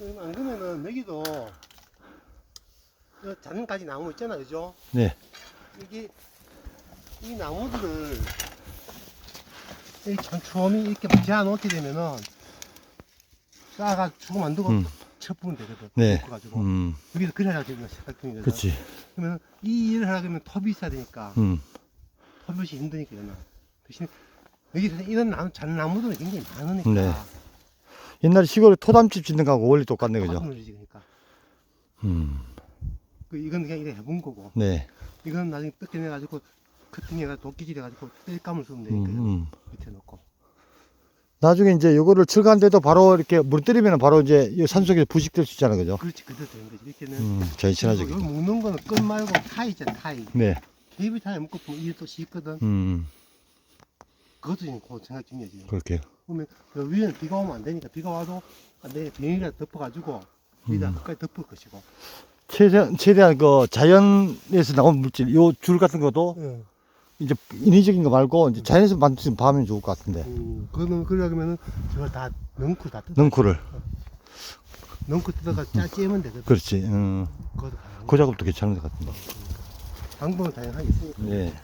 안 그러면은 여기도 이 잔가지 나무 있잖아, 그죠? 네. 이게 이 나무들을 이 천천히 이렇게 지어 놓게 되면은 쌓아가 주고 만들고 음. 쳐보면 되거든. 네. 가지고 음, 여기서 그래야 되는 색깔통이거든. 그치. 그러면 이 일을 하려면 톱이 있어야 되니까 음, 톱이 힘드니까 이거는 대신 여기서 이런 나무 잣나무들은 굉장히 많으니까 네. 옛날에 시골에 토담집 짓는 거하고 원리 똑같네, 그죠? 그죠? 그러니까 음, 그 이건 그냥 이래 해본 거고 네. 이건 나중에 뜯겨내 가지고 커팅해가 도끼질 해 가지고 뗄감을 쓰면 음, 되니까 음. 밑에 놓고 나중에 이제 요거를 철가한데도 바로 이렇게 물 때리면 바로 이제 이 산속에 부식될 수 있잖아, 그죠? 그렇지 그대로 되는 거지 이렇게는 음, 전신하죠. 여기 묶는 거는 끈 말고 타이 있잖아 타이 네. 베이비 타이 묶고 이게 또 씻거든 음, 그것도 지금 그 생각 중이지 그럴게요. 그러면 그 위에는 비가 오면 안 되니까 비가 와도 내 비닐이라 덮어가지고 위에다 음. 끝까지 덮을 것이고 최대한, 최대한 그 자연에서 나온 물질, 요 줄 같은 것도 응. 이제 인위적인 거 말고 이제 자연에서 만드는 밤면 좋을 것 같은데. 음, 그거는 그러면은 저걸 다 넝쿨 다 뜯어 넝쿨을. 넝쿨 뜯어가 짜 째면 되거든 그렇지. 음, 그것도 가능해 그 작업도 괜찮은 것 같은데. 방법은 다양하게 있으니까 네.